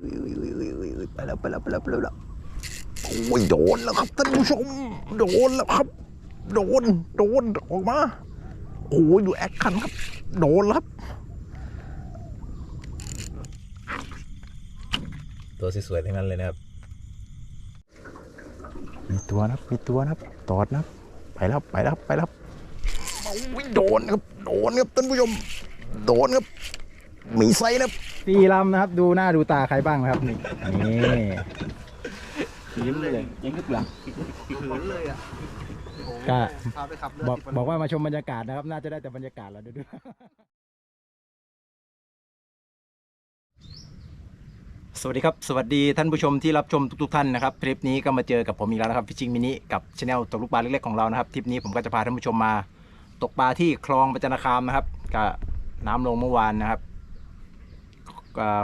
ไปแล้วไปแล้วไปแล้วไปแล้วโอ้ยโดนแล้วครับท่านผู้ชม โดนแล้วครับ โดน โดนออกมา โอ้ยดูแอคคันครับ โดนครับ ตัวสวยๆทั้งนั้นเลยนะครับ มีตัวนะมีตัวนะตอดนะไปแล้วครับไปแล้วครับไปแล้วครับโอ้ยโดนครับ โดนครับท่านผู้ชม โดนครับ มีไซส์นะครับ สี่ลำนะครับ ดูหน้าดูตาใครบ้างนะครับนี่นี่ยิ้มเลยยิ้มกึบหลังเลยอะก็บอกบอกว่ามาชมบรรยากาศนะครับ น่าจะได้แต่บรรยากาศแล้วดูดูสวัสดีครับ สวัสดีท่านผู้ชมที่รับชมทุกๆท่านนะครับทริปนี้ก็มาเจอกับผมอีกแล้วนะครับฟิชชิงมินิกับช anel ตกลูกปลาเล็กๆของเรานะครับทริปนี้ผมก็จะพาท่านผู้ชมมา ตกปลาที่คลองประจันคามนะครับก็น้ำลงเมื่อวานนะครับ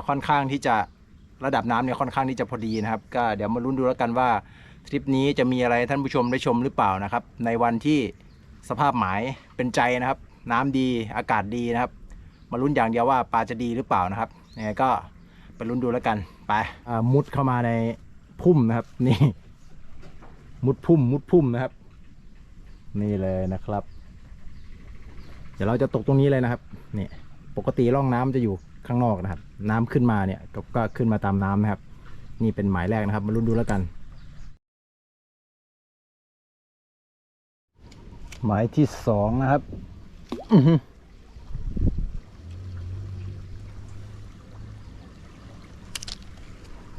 ค่อนข้างที่จะระดับน้ำเนี่ยค่อนข้างที่จะพอดีนะครับ ก็เดี๋ยวมาลุ้นดูแล้วกันว่าทริปนี้จะมีอะไรท่านผู้ชมได้ชมหรือเปล่านะครับ ในวันที่สภาพหมายเป็นใจนะครับ น้ำดีอากาศดีนะครับ มาลุ้นอย่างเดียวว่าปลาจะดีหรือเปล่านะครับยังไงก็ไปลุ้นดูแล้วกันไปมุดเข้ามาในพุ่มนะครับ นี่ มุดพุ่มมุดพุ่มนะครับ นี่เลยนะครับ เดี๋ยวเราจะตกตรงนี้เลยนะครับนี่ปกติร่องน้ำจะอยู่ข้างนอกนะครับ น้ำขึ้นมาเนี่ยก็ขึ้นมาตามน้ำนะครับ นี่เป็นหมายแรกนะครับ มาลุ้นดูแล้วกัน หมายที่สองนะครับอื้อหือ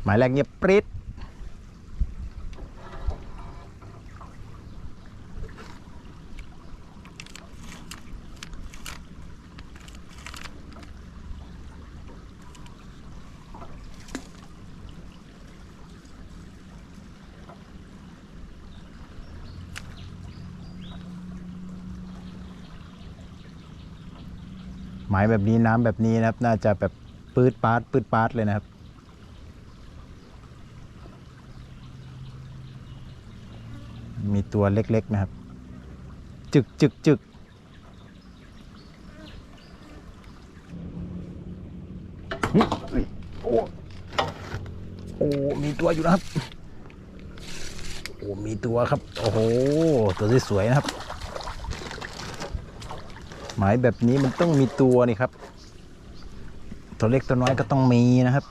หมายแรกเงียบปริ๊ด แบบนี้น้ำแบบนี้นะครับ น่าจะแบบปืดปาดปืดปาดเลยนะครับ มีตัวเล็กๆนะครับ จึกจึกจึกโอ้โอ้มีตัวอยู่นะครับ โอ้มีตัวครับ โอ้โห ตัวสวยๆนะครับ หมายแบบนี้มันต้องมีตัวนี่ครับ ตัวเล็กตัวน้อยก็ต้องมีนะครับ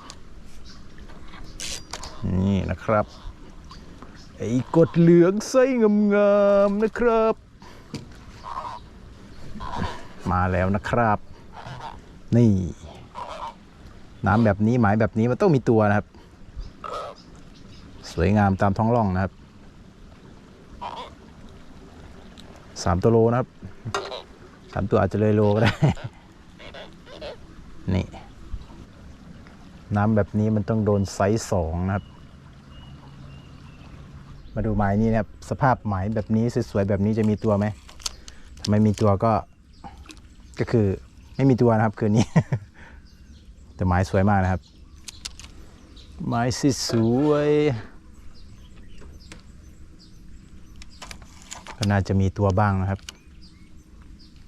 นี่นะครับ ไอ้กดเหลืองไส้งามๆนะครับ มาแล้วนะครับ นี่ น้ำแบบนี้หมายแบบนี้มันต้องมีตัวนะครับ สวยงามตามท้องร่องนะครับสามตัวโลนะครับามตัวอาจจะเลยโลก็ได้ นี่ น้ำแบบนี้มันต้องโดนไซส์สองนะครับ มาดูหมายนี้นะครับ สภาพหมายแบบนี้สวยๆแบบนี้จะมีตัวไหมถ้าไม่มีตัวก็ ก็คือไม่มีตัวนะครับ คืนนี้ แต่หมายสวยมากนะครับหมายสิสวยก็น่าจะมีตัวบ้างนะครับ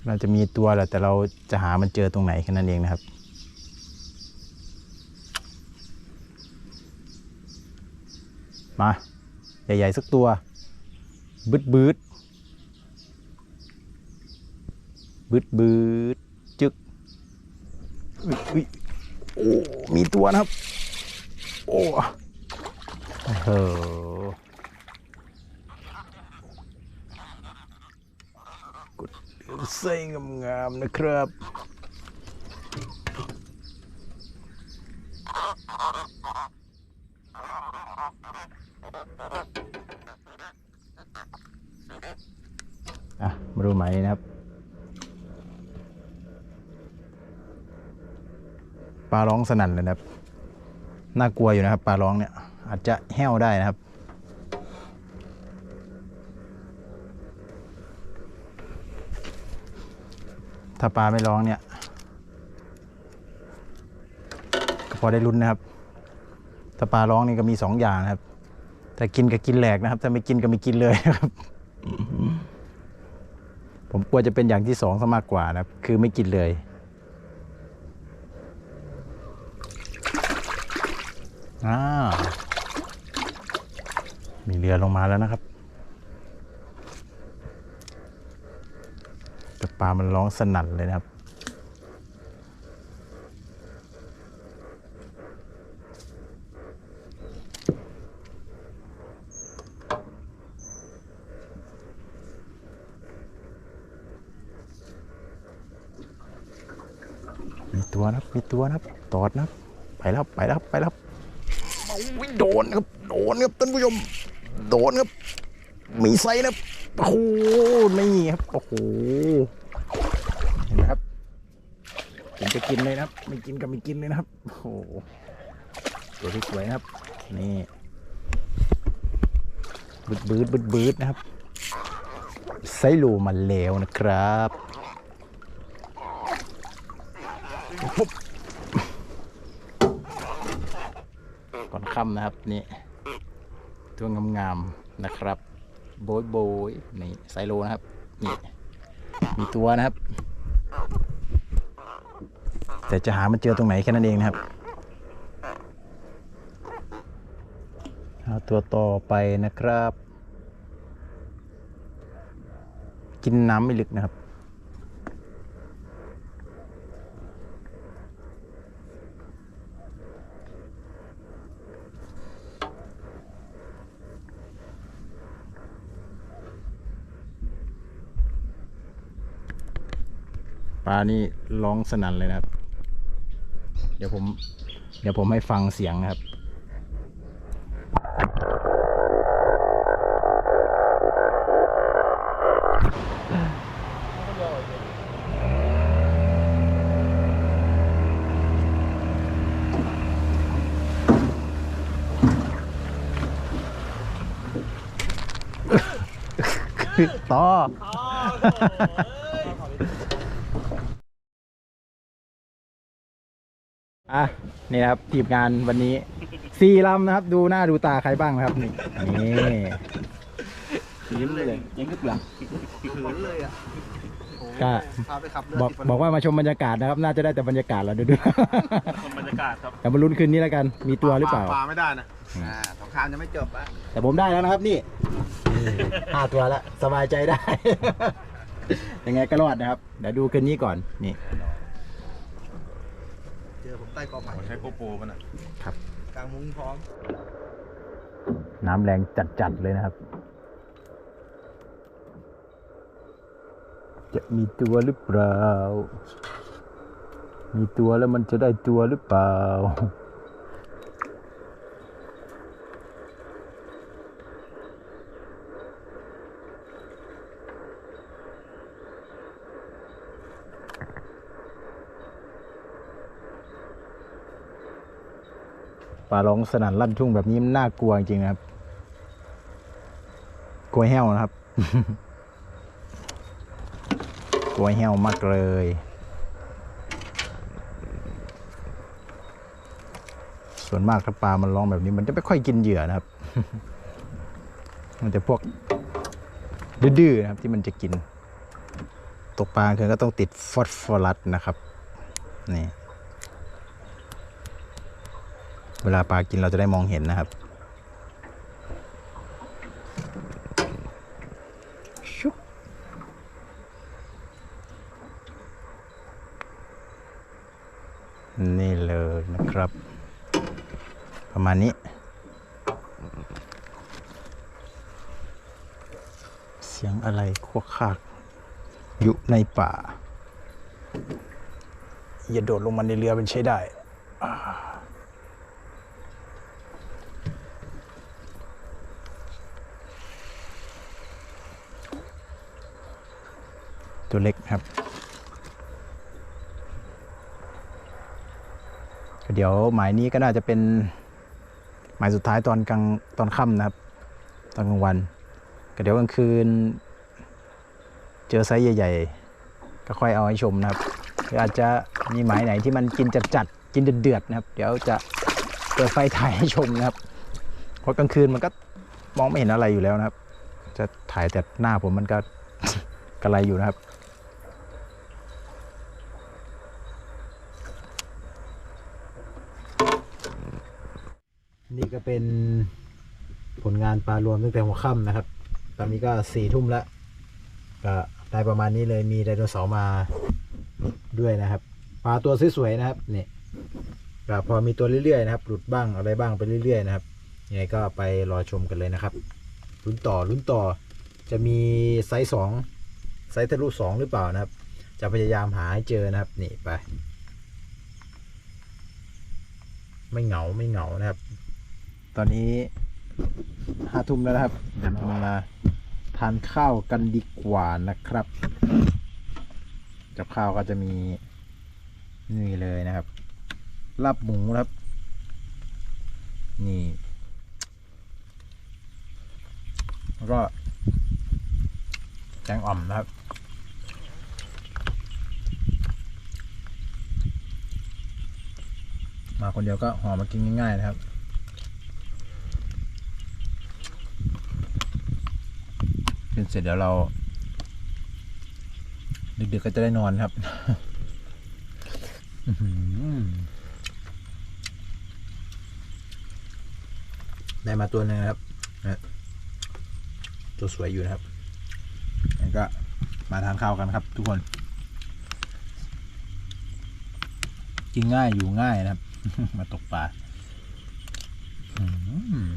น่าจะมีตัวแหละแต่เราจะหามันเจอตรงไหนแค่นั้นเองนะครับ มา ใหญ่ ๆ สักตัว บืดบืดบืดบืดจึกอุ๊ยโอ้ มีตัวนะครับ โอ้โอ้หก ส้นงามๆนะครับ อะ มาดูไหมายนี้นะครับ ปลาร้องสนั่นเลยนะครับ น่ากลัวอยู่นะครับ ปลาร้องเนี่ย อาจจะแห้วได้นะครับ ถ้าปลาไม่ร้องเนี่ยก็พอได้ลุ้นนะครับ ถ้าปลาร้องนี่ก็มีสองอย่างนะครับถ้ากินก็กินแหลกนะครับ ถ้าไม่กินก็ไม่กินเลยนะครับ ผมกลัวจะเป็นอย่างที่สองซะมากกว่านะครับ คือไม่กินเลย อ่ามีเรือลงมาแล้วนะครับแต่ ปลามันร้องสนั่นเลยนะครับ มีตัวนะครับมีตัวนะครับ ตอดนะครับ ไปแล้วไปแล้วไปแล้วโอ้ยโดนครับ โดนครับท่านผู้ชม โดนครับ มีไซส์นะครับ โอ้โหนี่ครับ โอ้โห เห็นไหมครับ กินจะกินเลยนะครับ ไม่กินก็ไม่กินเลยนะครับ โอ้โหตัวที่สวยนะครับ นี่บืดบืดบืดบืดนะครับไซโลมาแล้วนะครับปุ๊บก่อนค่ำนะครับนี่ตัวงามๆนะครับ โบยโบยนี่ไซโลนะครับนี่มีตัวนะครับ แต่จะหามันเจอตรงไหนแค่นั้นเองนะครับเอาตัวต่อไปนะครับ กินน้ำไม่ลึกนะครับปลานี่ร้องสนั่นเลยนะครับ เดี๋ยวผม เดี๋ยวผมให้ฟังเสียงนะครับต่อ อะนี่นะครับทีมงานวันนี้สี่ลำนะครับ ดูหน้าดูตาใครบ้างนะครับนี่นี่ยิ้มเลยยิ้มทุกหลังขืนเลยอะก็พาไปขับเรือบอกบอกว่ามาชมบรรยากาศนะครับ น่าจะได้แต่บรรยากาศเราดูดูชมบรรยากาศครับแต่มาลุ้นคืนนี้แล้วกัน มีตัวหรือเปล่าปลาไม่ได้นะอ่าสงครามยังไม่จบอะแต่ผมได้แล้วนะครับนี่ห้าตัวแล้วสบายใจได้ยังไงก็รอดนะครับ เดี๋ยวดูคืนนี้ก่อนนี่เจอผมใต้กอไผ่ใช้โกโปรมันอะกลางมุ้งพร้อม น้ำแรงจัดๆเลยนะครับ จะมีตัวหรือเปล่า มีตัวแล้วมันจะได้ตัวหรือเปล่า ปลาร้องสนั่นลั่นทุ่งแบบนี้มันน่ากลัวจริงๆนะครับกลัวแห้วนะครับกลัวแห้วมากเลยส่วนมากถ้าปลามันร้องแบบนี้ มันจะไม่ค่อยกินเหยื่อนะครับ มันจะพวกดื้อๆนะครับ ที่มันจะกิน ตกปลาคือก็ต้องติดฟอสฟอรัสนะครับ นี่ เวลาปลากินเราจะได้มองเห็นนะครับ ชุบนี่เลยนะครับ ประมาณนี้ เสียงอะไรควกคากอยู่ในป่า อย่าโดดลงมาในเรือเป็นใช้ได้ ตัวเล็กครับ เดี๋ยวหมายนี้ก็น่าจะเป็นหมายสุดท้ายตอนกลางตอนค่ำนะครับ ตอนกลางวัน ก็เดี๋ยวกลางคืน เจอไซส์ใหญ่ ๆ ก็ค่อยเอาให้ชมนะครับหรืออาจจะมีหมายไหนที่มันกินจัดๆกินเดือดๆนะครับ เดี๋ยวจะเปิดไฟถ่ายให้ชมนะครับเพราะกลางคืนมันก็มองไม่เห็นอะไรอยู่แล้วนะครับ จะถ่ายแต่หน้าผมมันก็กระไรอยู่นะครับ นี่ก็เป็นผลงานปลารวมตั้งแต่หัวค่ำนะครับ ตอนนี้ก็สี่ทุ่มแล้วก็ได้ประมาณนี้เลยมีไดโนเสาร์มาด้วยนะครับ ปลาตัวสวยๆนะครับเนี่ยก็พอมีตัวเรื่อยๆนะครับ หลุดบ้างอะไรบ้างไปเรื่อยๆนะครับยังไงก็ไปรอชมกันเลยนะครับลุ้นต่อลุ้นต่อจะมีไซส์สองไซส์ทะลุสองหรือเปล่านะครับ จะพยายามหาให้เจอนะครับนี่ไป ไม่เหงาไม่เหงานะครับ ตอนนี้ห้าทุ่มแล้วนะครับ เดี๋ยวเรามาทานข้าวกันดีกว่านะครับ กับข้าวก็จะมีนี่เลยนะครับลาบหมูครับ นี่แล้วก็แกงอ่อมนะครับ มาคนเดียวก็ห่อมากินง่ายๆนะครับ กินเสร็จเดี๋ยวเราดึกๆก็จะได้นอนครับอื้อหือได้มาตัวหนึงนะครับนะตัวสวยอยู่นะครับงั้นก็มาทานข้าวกันครับ ทุกคน กินง่ายอยู่ง่ายนะครับ มาตกปลาอื้อหือ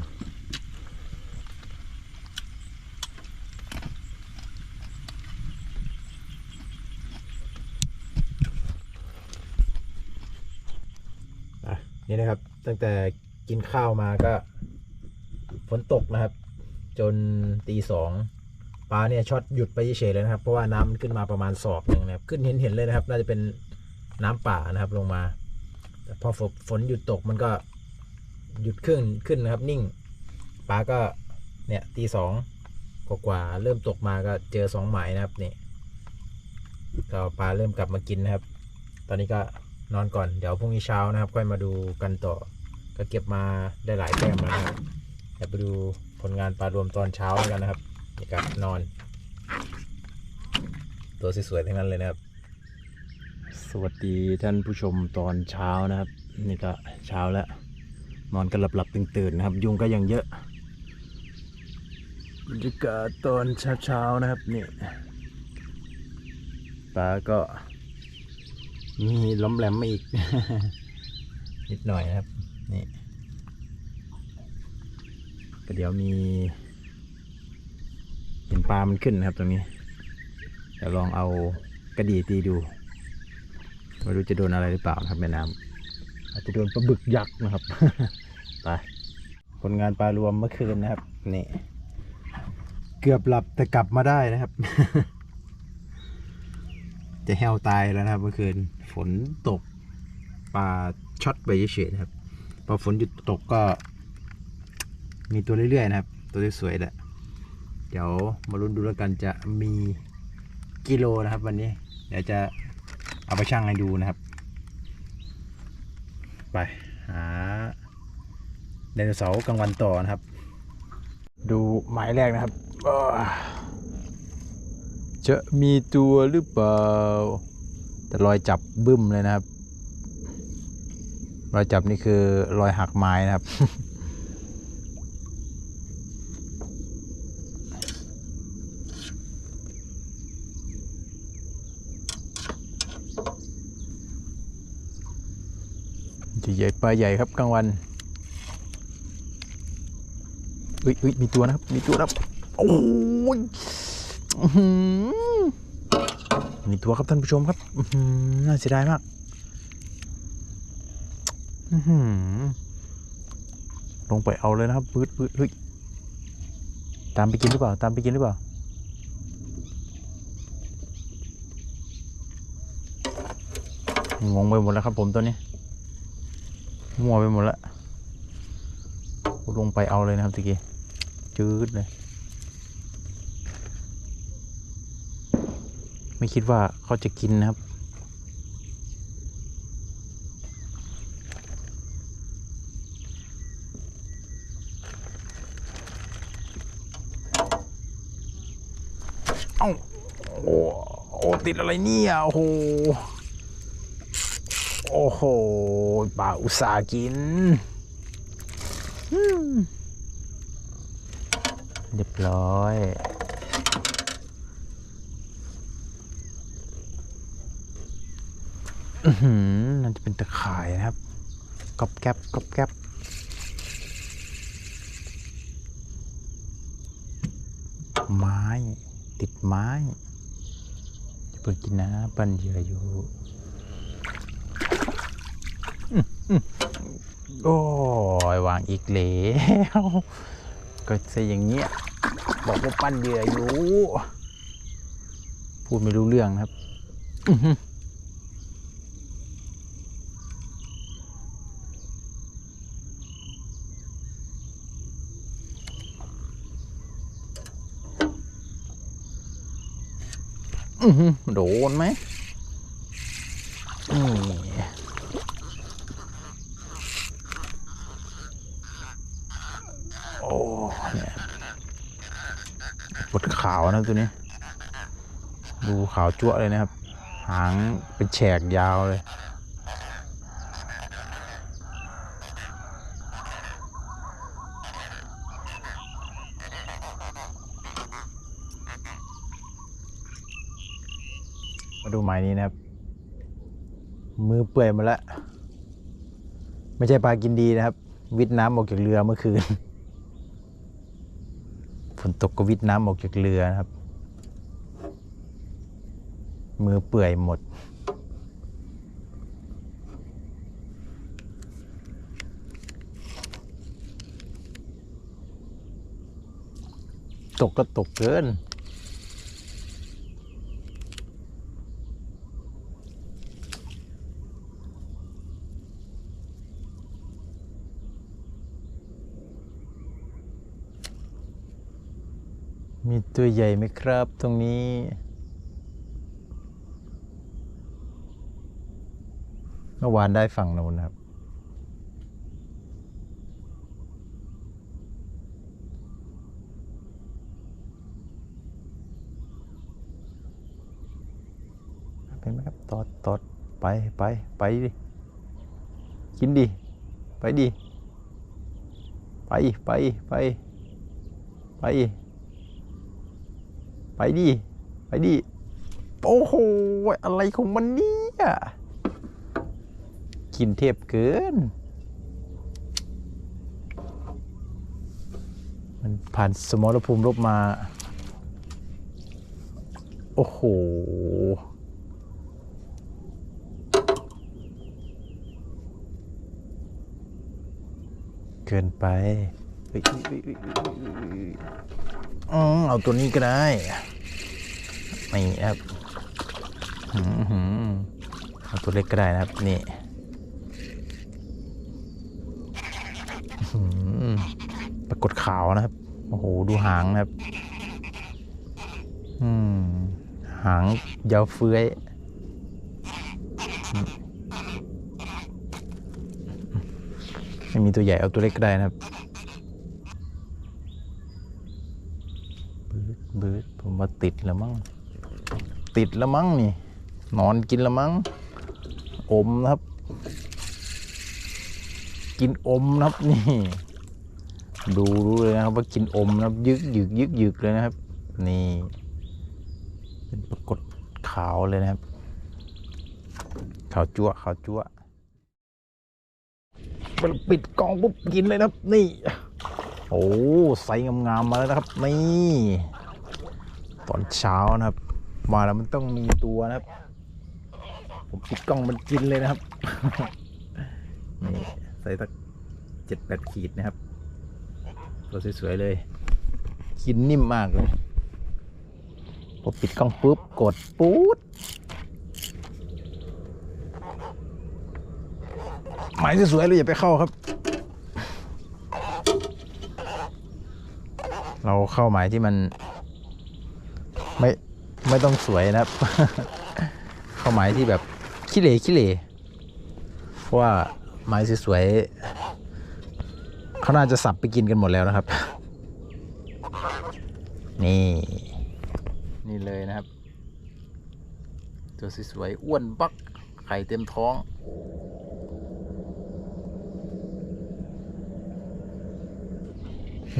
อะ นี่นะครับ ตั้งแต่กินข้าวมาก็ฝนตกนะครับ จนตีสองปลาเนี่ยช็อตหยุดไปเฉยเลยนะครับ เพราะว่าน้ำมันขึ้นมาประมาณศอกหนึ่งนะครับ ขึ้นเห็นเห็นเลยนะครับ น่าจะเป็นน้ำป่านะครับลงมา แต่พอฝนฝนหยุดตกมันก็หยุดขึ้นขึ้นนะครับ นิ่งปลาก็เนี่ยตีสองกว่าๆเริ่มตกมาก็เจอสองหมายนะครับนี่ก็ปลาเริ่มกลับมากินนะครับ ตอนนี้ก็ นอนก่อนเดี๋ยวพรุ่งนี้เช้านะครับ ค่อยมาดูกันต่อ ก็เก็บมาได้หลายแต้มแล้วนะครับเดี๋ยวไปดูผลงานปลารวมตอนเช้ากันนะครับนี่ครับนอน ตัวสวยๆทั้งนั้นเลยนะครับ สวัสดีท่านผู้ชมตอนเช้านะครับ นี่ก็เช้าแล้ว นอนกันหลับๆตื่นๆนะครับ ยุงก็ยังเยอะบรรยากาศตอนเช้าๆนะครับนี่ปลาก็ มีล้มแหลมมาอีก นิดหน่อยนะครับ นี่ก็เดี๋ยวมีเห็นปลามันขึ้นนะครับตรงนี้เดี๋ยวลองเอากระดี่ตีดูไม่รู้จะโดนอะไรหรือเปล่าครับแม่น้ำอาจจะโดนปลาบึกยักษ์นะครับไปผลงานปลารวมเมื่อคืนนะครับนี่เกือบหลับแต่กลับมาได้นะครับ จะแห้วตายแล้วนะครับเมื่อคืนฝนตกปลาช็อตไปเฉยๆนะครับพอฝนหยุดตกก็ มีตัวเรื่อยๆนะครับ ตัวสวยๆแหละเดี๋ยวมาลุ้นดูแล้วกันจะมีกิโลนะครับ วันนี้ เดี๋ยวจะเอาไปชั่งให้ดูนะครับ ไปหาไดโนเสาร์กลางวันต่อนะครับ ดูหมายแรกนะครับ จะมีตัวหรือเปล่า แต่รอยจับบึ้มเลยนะครับ รอยจับนี่คือรอยหักไม้นะครับ ใหญ่ปลาใหญ่ครับกลางวันเฮ้ยเฮ้ยมีตัวนะครับ มีตัวนะครับ โอ้ย หือมีตัวครับท่านผู้ชมครับน่าเสียดายมากลงไปเอาเลยนะครับปืดปืดเฮ้ยตามไปกินหรือเปล่า ตามไปกินหรือเปล่า งงไปหมดแล้วครับผมตัวนี้มัวไปหมดแล้วลงไปเอาเลยนะครับตะกี้จืดเลย ไม่คิดว่าเขาจะกินนะครับ เอ้าโอ้โอ้ติดอะไรเนี่ย โอ้โห โอ้โหป่าอุตสาห์กินเรียบร้อย อือหือ นั่นจะเป็นตะข่ายนะครับกอบแก๊บกอบแก๊บไม้ ติดไม้จะเปิดกินนะปันเหยื่ออยู่โอ้ยวางอีกแล้วก็จะอย่างเงี้ยบอกว่าปั้นเหยื่ออยู่ พูดไม่รู้เรื่องนะครับ อื้อหือ อือหือ โดนไหมนี่โอ้เนี่ยปวดขาวนะตัวนี้ ดูขาวจั่วเลยนะครับ หางเป็นแฉกยาวเลย มัยนี้นะครับ มือเปื่อยมาแล้ว ไม่ใช่ปลากินดีนะครับ วิทน้ำออกจากเรือเมื่อคืนฝนตกก็วิทน้ำออกจากเรือนะครับ มือเปื่อยหมดตกก็ตกเกิน มี ตัวใหญ่ไหมครับตรงนี้ เมื่อวานได้ฝั่งโน้นครับ เป็นไหมครับ ตอดตอดไปไปไปดิ กินดิ ไปดิ ไป ไป ไป ไป ไปดิ ไปดิ โอ้โห อะไรของมันเนี่ยกินเทพเกิน มันผ่านสมรภูมิรบมา โอ้โหเกินไปเฮ้ยเฮ้ยเฮ้ยเฮ้ยเฮ้ยเฮ้ยเฮ้ยอ๋อเอาตัวนี้ก็ได้ นี่ครับอื้อหือเอาตัวเล็กก็ได้นะครับ นี่อื้อหือปรากฏขาวนะครับ โอ้โห ดูหางนะครับอืมหางยาวเฟื้อยไม่มีตัวใหญ่เอาตัวเล็กก็ได้นะครับบืดบืดผมว่าติดแล้วมั้ง ติดแล้วมั้งนี่ นอนกินแล้วมั้ง อมนะครับ กินอมนะครับนี่ ดูรู้เลยนะครับว่ากินอมนะครับ ยึกยึกยึกยึกเลยนะครับ นี่ เป็นปรากฏขาวเลยนะครับ ขาวจั่วขาวจั่วมันปิดกล้องปุ๊บกินเลยนะครับ นี่ โอ้ใสงามๆมาแล้วนะครับ นี่ ตอนเช้านะครับ มาแล้วมันต้องมีตัวนะครับ ผมปิดกล้องมันกินเลยนะครับ นี่ใส่สักเจ็ดแปดขีดนะครับ ตัวสวยๆเลย กินนิ่มมากเลยพอปิดกล้องปุ๊บ กดปุ๊ดหมายสวยๆเลยอย่าไปเข้าครับ เราเข้าหมายที่มัน ไม่ ไม่ต้องสวยนะครับเข้าหมายที่แบบขี้เหร่ขี้เหร่เพราะว่าไม้สวยๆเขาน่าจะสับไปกินกันหมดแล้วนะครับ นี่ นี่เลยนะครับ ตัวสวยๆอ้วนบักไข่เต็มท้อง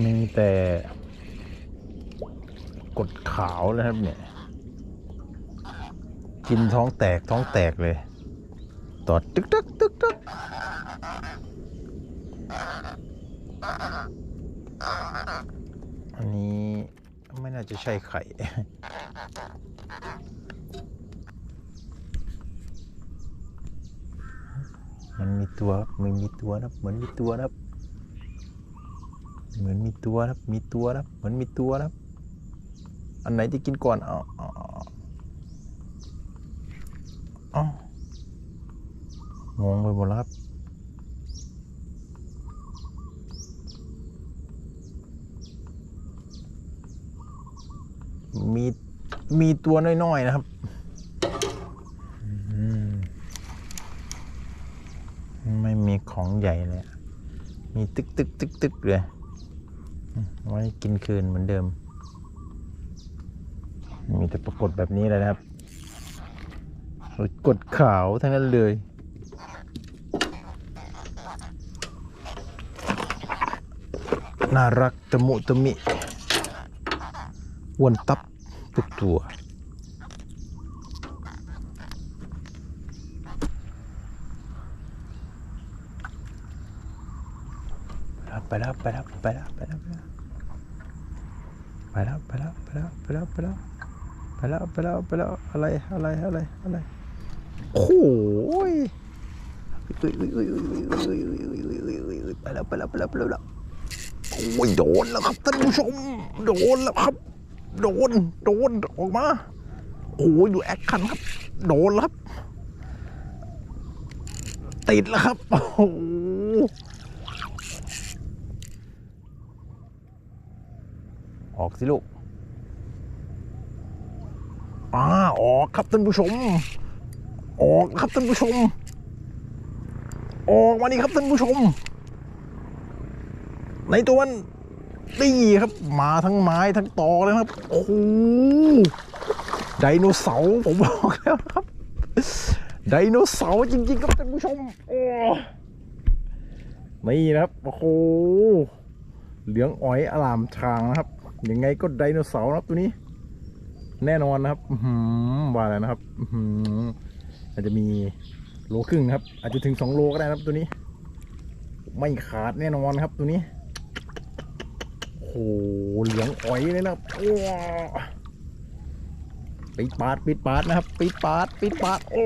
มีแต่กดขาวนะครับเนี่ย กินท้องแตกท้องแตกเลย ตอดตึกตึกตึกตึกอันนี้ไม่น่าจะใช่ไข่มันมีตัวครับมันมีตัวนะครับเหมือนมีตัวนะครับ เหมือนมีตัวนะครับ มีตัวนะครับ เหมือนมีตัวนะครับ อันไหนที่กินก่อนเอา เอาเอางงไปหมดแล้วครับมีมีตัวน้อย ๆ นะครับอืมไม่มีของใหญ่เลย มีตึกตึกตึกตึกเลย ไว้กินคืนเหมือนเดิม มีแต่ปรากฏแบบนี้เลยนะครับ กดขาวทั้งนั้นเลย น่ารักตะมุตะมิวนตับทุกตัว ไปแล้วไปแล้วไปแล้วไปแล้วไปแล้วไปแล้วไปแล้วไปแล้วไปแล้วไปแล้วไปแล้วไปแล้วอะไรอะไรอะไรอะไร โอ้ยไปแล้วไปแล้วไปแล้วไปแล้วโอ้ยโดนแล้วครับท่านผู้ชม โดนแล้วครับ โดน โดนออกมา โอ้ยดูแอคคันครับ โดนแล้วครับ ติดแล้วครับ โอ้โหออกสิลูกอ่าออกครับท่านผู้ชม ออกครับท่านผู้ชม ออกมานี่ครับท่านผู้ชม ในตัวมันนี่ครับ มาทั้งไม้ทั้งตอเลยครับ โอ้โหไดโนเสาร์ผมบอกแล้วครับไดโนเสาร์จริงๆครับท่านผู้ชมโอ้นี่นะครับ โอ้โห เหลืองอ้อยอลามชางนะครับ ยังไงก็ไดโนเสาร์นะครับตัวนี้ แน่นอนนะครับอื้อหือว่าแล้วนะครับ อาจจะมีโลครึ่งนะครับ อาจจะถึงสองโลก็ได้ครับตัวนี้ ไม่ขาดแน่นอนครับตัวนี้โอ้โหเหลืองอ้อยเลยนะครับโอ้ปิดปาดปิดปาดนะครับปิดปาดปิดปาดโอ้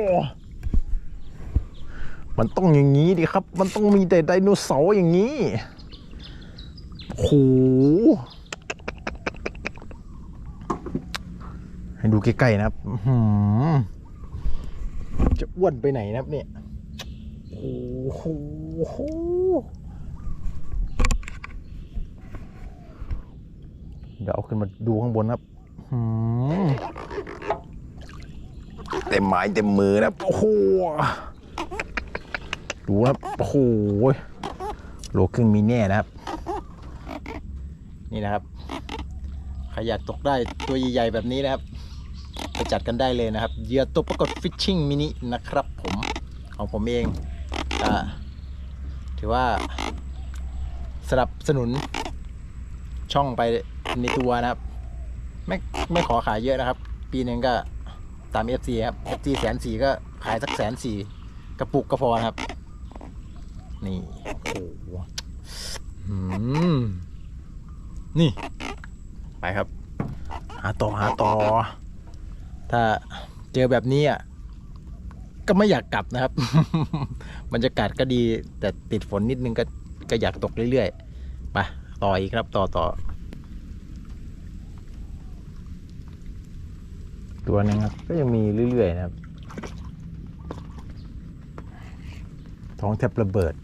มันต้องอย่างนี้ดิครับ มันต้องมีแต่ไดโนเสาร์อย่างนี้โอ้โหให้ดูใกล้ๆนะครับ จะอ้วนไปไหนนะครับเนี่ย โอ้โหเดี๋ยวเอาขึ้นมาดูข้างบนครับอื้อหือเต็มไม้เต็มมือนะครับโอ้โหดูนะครับโอ้โหโลครึ่งมีแน่นะครับ นี่นะครับใครอยากตกได้ตัวใหญ่ๆแบบนี้นะครับ ไปจัดกันได้เลยนะครับเหยื่อตกปรากฏฟิชชิ่งมินินะครับผมของผมเองก็ถือว่าสนับสนุนช่องไปในตัวนะครับ ไม่ไม่ขอขายเยอะนะครับ ปีหนึ่งก็ตาม FC ครับ FC แสนสี่ก็ขายสักแสนสี่กระปุกก็พอนะครับ นี่โอ้โหนี่ ไปครับ หาต่อหาต่อ ถ้าเจอแบบนี้อะก็ไม่อยากกลับนะครับ บรรยากาศก็ดี แต่ติดฝนนิดนึงก็ก็อยากตกเรื่อยๆไปต่ออีกครับต่อต่อ ตัวหนึงครับ ก็ยังมีเรื่อยๆนะครับ ท้องแทบระเบิด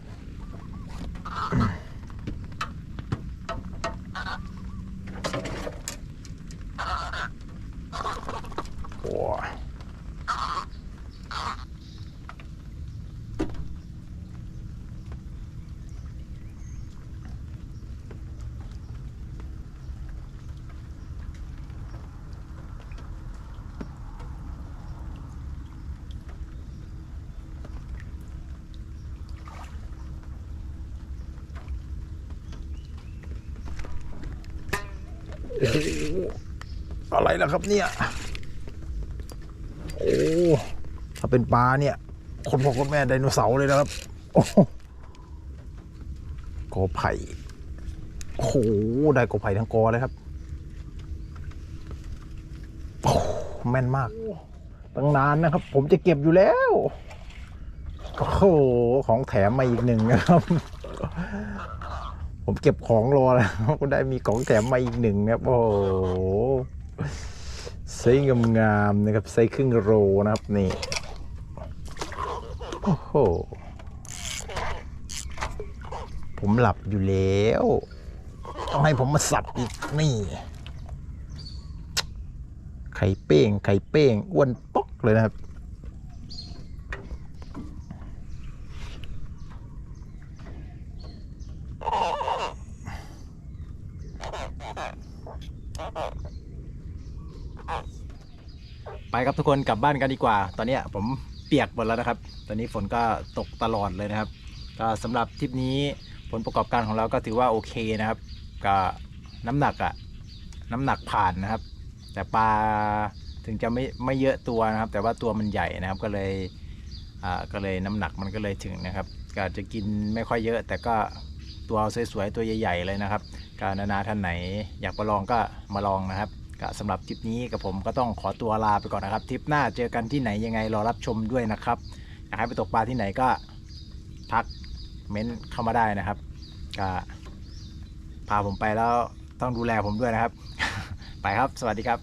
ล่ะครับเนี่ย โอ้ ถ้าเป็นปลาเนี่ย คนพ่อคนแม่ไดโนเสาร์เลยนะครับ โอ้กอไผ่โอ้โหได้กอไผ่ทั้งกอเลยครับโอ้แม่นมาก ตั้งนานนะครับ ผมจะเก็บอยู่แล้วโอ้โหของแถมมาอีกหนึ่งนะครับ ผมเก็บของรอแล้วก็ได้มีของแถมมาอีกหนึ่งนะครับโอ้โห ไซส์งามๆนะครับไซส์ครึ่งโลนะครับนี่โอ้โหผมหลับอยู่แล้วต้องให้ผมมาสับอีกนี่ ไข่เป้ง ไข่เป้งอ้วนป๊อกเลยนะครับ ไปครับทุกคนกลับบ้านกันดีกว่า ตอนนี้ผมเปียกหมดแล้วนะครับ ตอนนี้ฝนก็ตกตลอดเลยนะครับ ก็สำหรับทริปนี้ผลประกอบการของเราก็ถือว่าโอเคนะครับ ก็น้ำหนักอะน้ำหนักผ่านนะครับ แต่ปลาถึงจะไม่ไม่เยอะตัวนะครับ แต่ว่าตัวมันใหญ่นะครับก็เลยอ่าก็เลยน้ำหนักมันก็เลยถึงนะครับก็อาจจะกินไม่ค่อยเยอะ แต่ก็ตัวสวยๆตัวใหญ่ ๆ เลยนะครับก็นานาท่านไหน อยากมาลองก็มาลองนะครับ ก็สำหรับทริปนี้กับผมก็ต้องขอตัวลาไปก่อนนะครับทริปหน้าเจอกันที่ไหนยังไงรอรับชมด้วยนะครับอยากให้ไปตกปลาที่ไหนก็ทักเม้นเข้ามาได้นะครับก็พาผมไปแล้วต้องดูแลผมด้วยนะครับ ไปครับสวัสดีครับ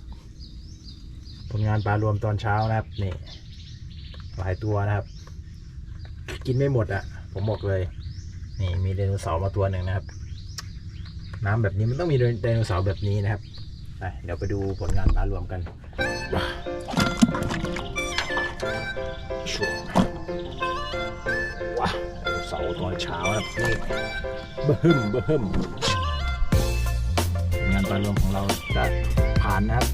ผลงานปลารวมตอนเช้านะครับนี่หลายตัวนะครับ กินไม่หมดอะ่ะ ผมบอกเลย นี่มีไดโนเสาร์มาตัวหนึ่งนะครับ น้ำแบบนี้มันต้องมีไดโนเสาร์แบบนี้นะครับ ไปเดี๋ยวไปดูผลงานปลารวมกันช่วงว้าไดโนเสาร์ตอนเช้านะครับนี่เบิ่มเบิ่มผลงานปลารวมของเราก็ผ่านนะครับ